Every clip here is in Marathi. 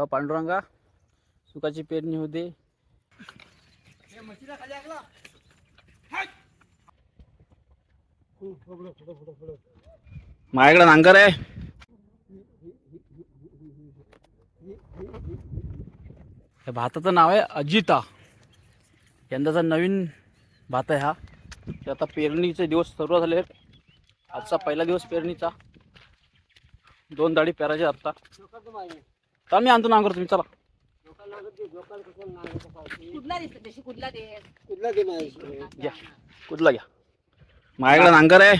तेव्हा पांडुरंगा सुखाची पेरणी होते. माझ्याकडे नांगर आहे. या भाताचं नाव आहे अजिता. यंदाचा नवीन भात आहे हा. ते आता पेरणीचे दिवस सर्व झाले आहेत. आजचा पहिला दिवस पेरणीचा. दोन दाढी पेरायचे आता. तर मी आणतो नांगर तुम्ही चला. दिसत तशी दे? घ्या. कुठला घ्या? माझ्याकडे नांगर आहे.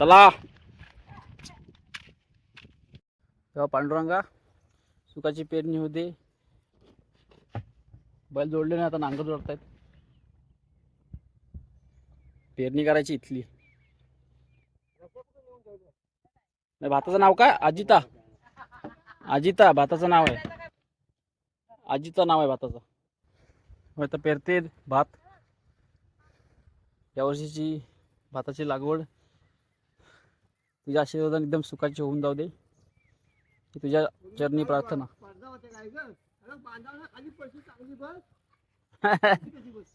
चला. तेव्हा पांडुरंगा सुखाची पेरणी होते बैल जोडले नाही आता नांगर जोडतायत. पेरणी करायची इथली. नाही भाताचं नाव काय? अजिता. अजिता भाताचं नाव आहे. अजिता नाव आहे भाताचं. मग आता पेरते भात. यावर्षीची भाताची लागवड तुझ्या आशीर्वादाने एकदम सुखाची होऊन जाऊ दे. ही तुझ्या चरणी प्रार्थना.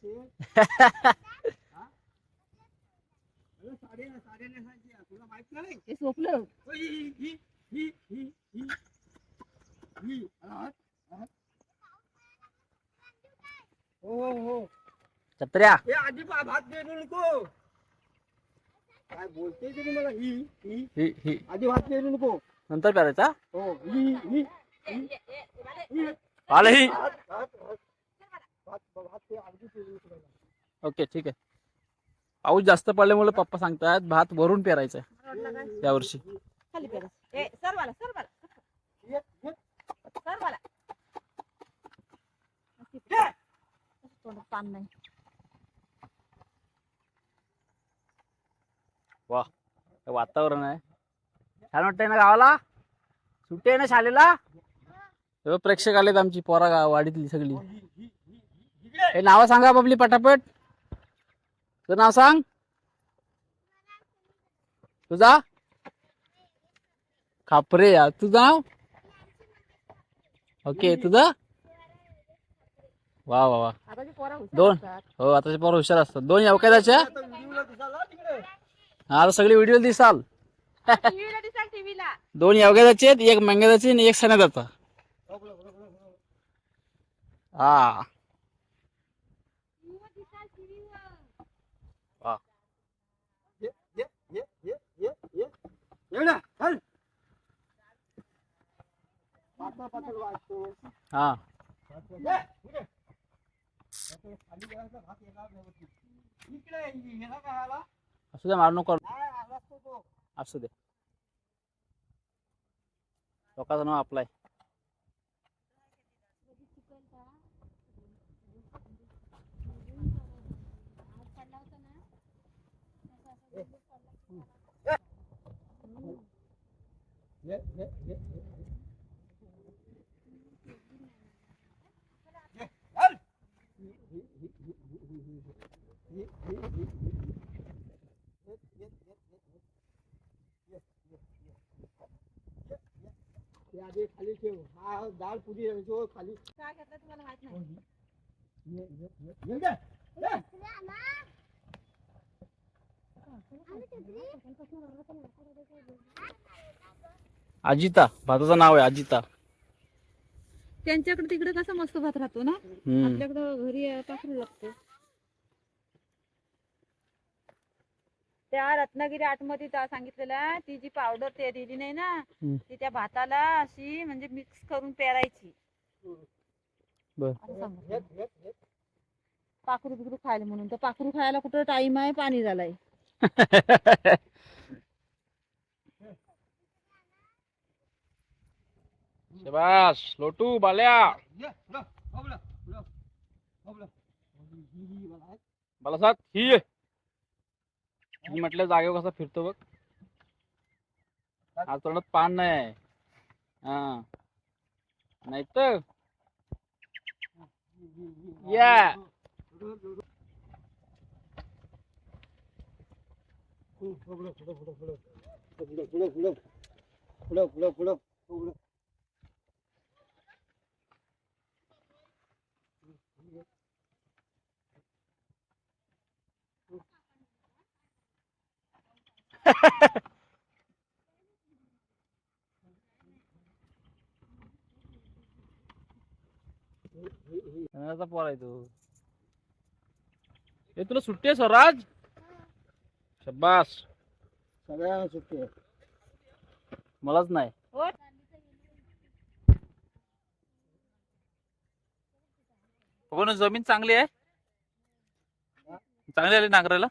हो हो छत्र्या. हे आधी भात नको. काय बोलते मला? ही ही. ही ही. आधी भात नको. नंतर पेरायचा हो ही ही आलं ही. ओके ठीक आहे. पाऊस जास्त पडल्यामुळे पप्पा सांगतात भात भरून पेरायचं आहे यावर्षी. खाली पेरा. ए सर मला सर मला ये, मला. पान नाही वा काय वातावरण आहे. छान वाटतंय ना गावाला? सुट्टी आहे ना शाळेला? प्रेक्षक आलेत आमची पोरा गाव वाडीतली सगळी. हे नाव सांगा बाबली पटापट. तुझं नाव सांग. तुझा? खापरे या तुझं नाव? ओके तुझं? वा वा वा. आता पोरा हुशार दोन. हो आताचे पोरं हुशार असतात. दोन अवकाशाच्या आता तिकडे आता सगळी व्हिडिओ दिसाल. दोन आहेत एक मंगेदाचे आणि एक हो, बोला, बोला. हा वा आला असू दे मारू नको नाही आलाच तो तो असू दे लोकांचं नाव आपलाय ये, ये, ये, ये, ये. ये, चल. ही, ही, ही, ही, ही, ही, ही, ही. ही, ही, ही, ही, ही. ये, ये, ये, ये, ये. ये, ये, ये. ये, ये. ते आधी खाली हा डाळ पुरी जो खाली काय घेतलं तुम्हाला माहीत नाही ये, ये, ये. ये इकडे. ये. अजिता भाताचं नाव आहे अजिता त्यांच्याकडे तिकडे कसा मस्त भात राहतो ना हम्म आपल्याकडं घरी टाकलं लागतो त्या रत्नागिरी आतमध्ये त्या सांगितलेलं ती जी पावडर ते दिली नाही ना. ती त्या भाताला अशी म्हणजे मिक्स करून पेरायची. पाखरू बिकरू खायला म्हणून तर पाखरू खायला कुठं टाइम आहे पाणी झालाय शबास लोटू बाल्या ये, पुढं. हो, मी म्हटलं जागेवर कसा फिरतो बघ आज तोंडात पान नाही हा नाही तर या पुढं, पुढं, पुढं. पुढं, पुढं, पुढं. पुढं, पुढं, पुढं. पुढं. तू. हे तुला सुट्टी आहे स्वराज? शब्बास. सगळ्यांना सुट्टी आहे. मलाच नाही. हो ना जमीन चांगली आहे? चांगली आली नांगरायला?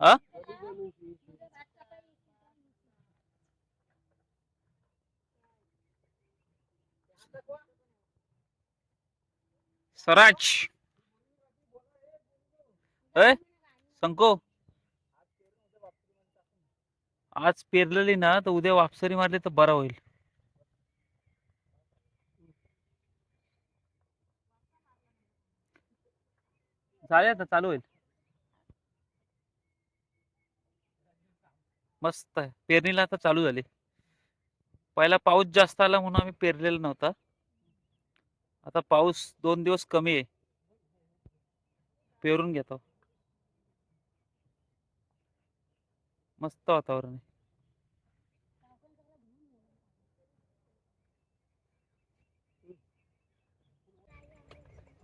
हा? स्वराज. अय संको. आज पेरलेली ना तर उद्या वापसरी मारली तर बरा होईल. झाले आता चालू होईल. मस्त आहे. पेरणीला आता चालू झाली. पहिला पाऊस जास्त आला म्हणून आम्ही पेरलेला नव्हता. आता पाऊस दोन दिवस कमी आहे. पेरून घेतो. मस्त वातावरण आहे.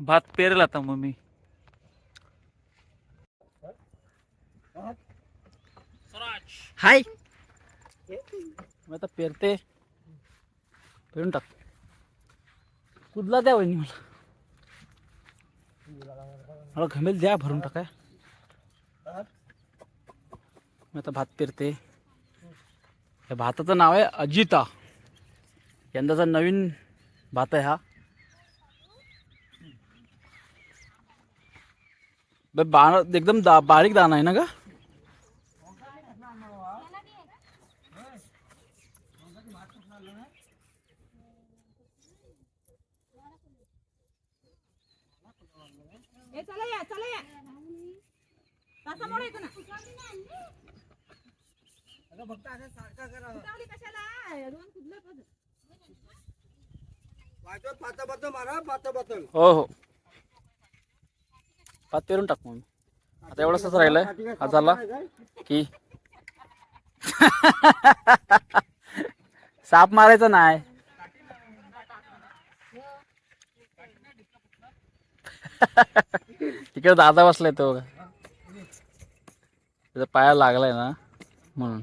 भात पेरेल आता मग मी हाय. मी आता पेरते. पेरून टाक कुदला द्या वहिनी मला. मला घमेल द्या भरून टाकाय मी आता भात पेरते. या भाताचं नाव आहे अजिता. यंदाचा नवीन भात आहे हा. बे बा एकदम दा बारीक दाणा आहे ना का चला या चला या. येतो ना? अगं फक्त असं सारखा करा. उतावली कशाला? दोन पण. पाता पाता मारा पाता हो हो. भात पेरून टाक मग. आता एवढंच राहिलंय. हा झाला की? साप मारायचा नाही. तिकडे दादा बसलाय तो बघा. पाया लागलाय ना म्हणून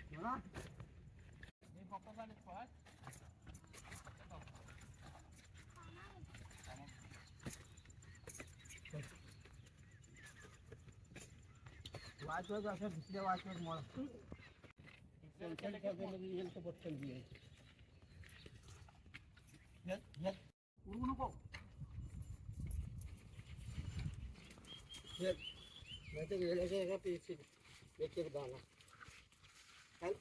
म्हशीला वाचवत असं दुसऱ्या वाचवत पटकन उडवू नको एका पेशी एक एक दाना चाल.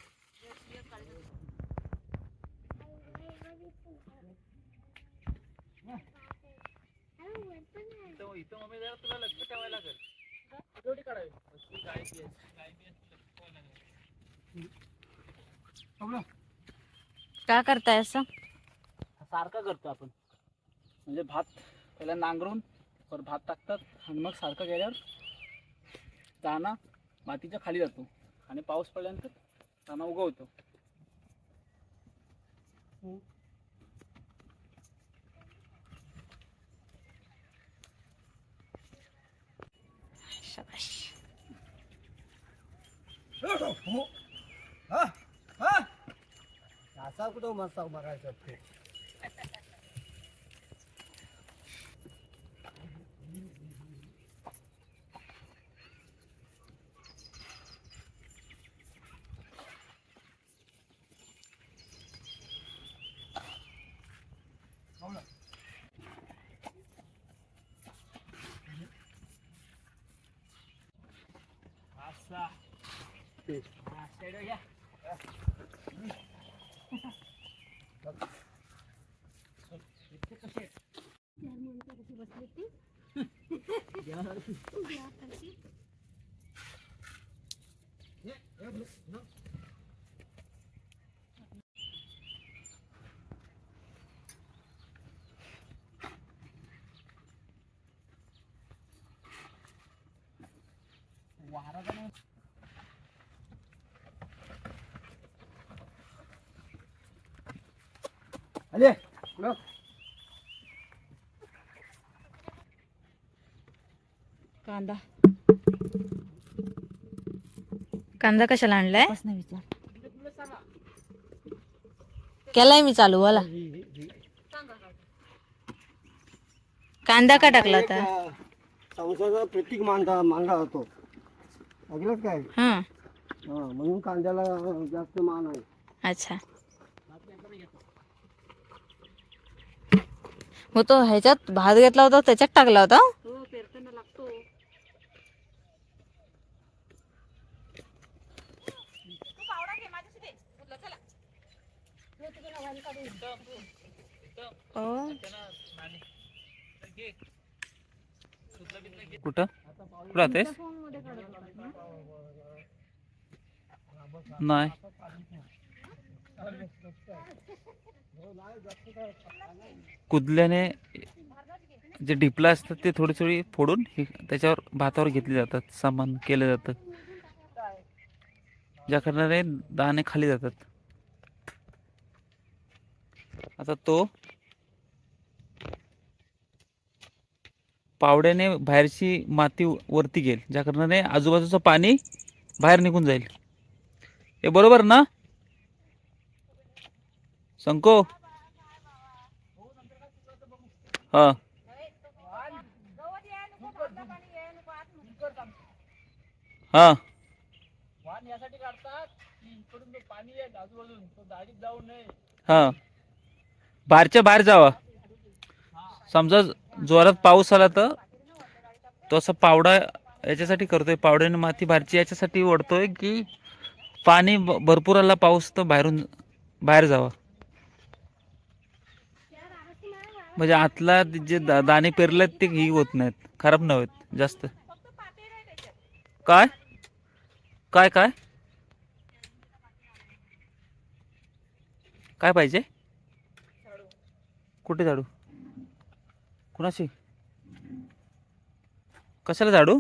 इथं मम्मी जरा तुला लक्ष ठेवायला लागेल काढावी काय करताय असं? सारखा करतो आपण. म्हणजे भात पहिला नांगरून वर भात टाकतात आणि मग सारखं गेल्यावर दाणा मातीच्या खाली जातो आणि पाऊस पडल्यानंतर दाणा उगवतो. हो. हा? हा? असा कुठं मस्त बघायचं ते असा ते. हा, शेडो घ्या. इतके कसे आहेत? हे, हे, न. आले. कुठं कांदा. कांदा कशाला आणलाय? विचार. केलाय मी चालू वाला कांदा का टाकला अं, संसाराचा प्रतीक मानता मानला जातो. ऐकलंच काय? हा. हा म्हणून कांद्याला जास्त मान आहे. अच्छा. मग तो ह्याच्यात भात घेतला होता त्याच्यात टाकला होता? हो पेरताना लागतो. तू पावडा घे माझ्याशी दे उरलं, चला कुठं कुठं नाही. कुदल्याने जे डिपलं असतात ते थोडी थोडी फोडून त्याच्यावर भातावर घेतले जातात सामान केलं जातं. ज्या कारणाने दाणे खाली जातात. आता तो पावड्याने बाहेरची माती वरती घेईल ज्या कारणाने आजूबाजूचं पाणी बाहेर निघून जाईल. हे बरोबर ना? संको हा. हा. वाहन यासाठी काढतात की इकडून जो पाणी आजूबाजून तो गाडीत जाऊ नये हा. बाहेरच्या बाहेर जावा. समजा जोरात पाऊस आला तर तो असा पावडा याच्यासाठी करतोय पावड्याने माती बाहेरची याच्यासाठी ओढतोय की पाणी भरपूर आला पाऊस तर बाहेरून बाहेर जावा. म्हणजे आतला जे दा- दाणे पेरलेत ते ही होत नाहीत. खराब नाही होत जास्त. काय? काय काय? काय पाहिजे? कुठे झाडू? कुणाशी? कशाला झाडू?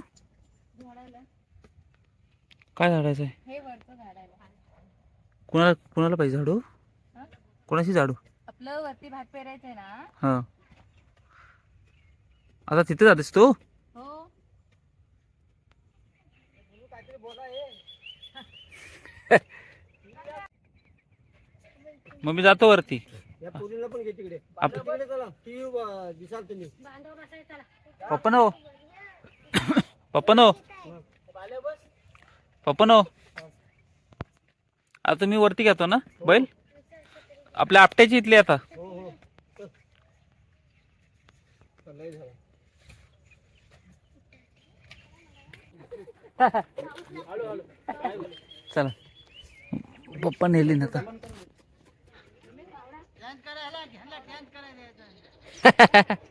काय झाडायचं आहे हे वरचं झाडायला कुणाला कुणाला पाहिजे झाडू? कुणाशी झाडू? आपलं वरती भात पेरायचंय ना? हां. आता तिथे जातेस तू? हो. मग मी जातो वरती. या पोरीला पण घे तिकडे. आप- तिकडे चला. ती अं, दिसाल तुम्ही. पप्पा नो पप्पा नो पप्पा नो आता मी वरती घेतो ना बैल? आपल्या आपट्याची इथली आता. हो हो. चल, लय झालं. चला. पप्पा नेली ना आता.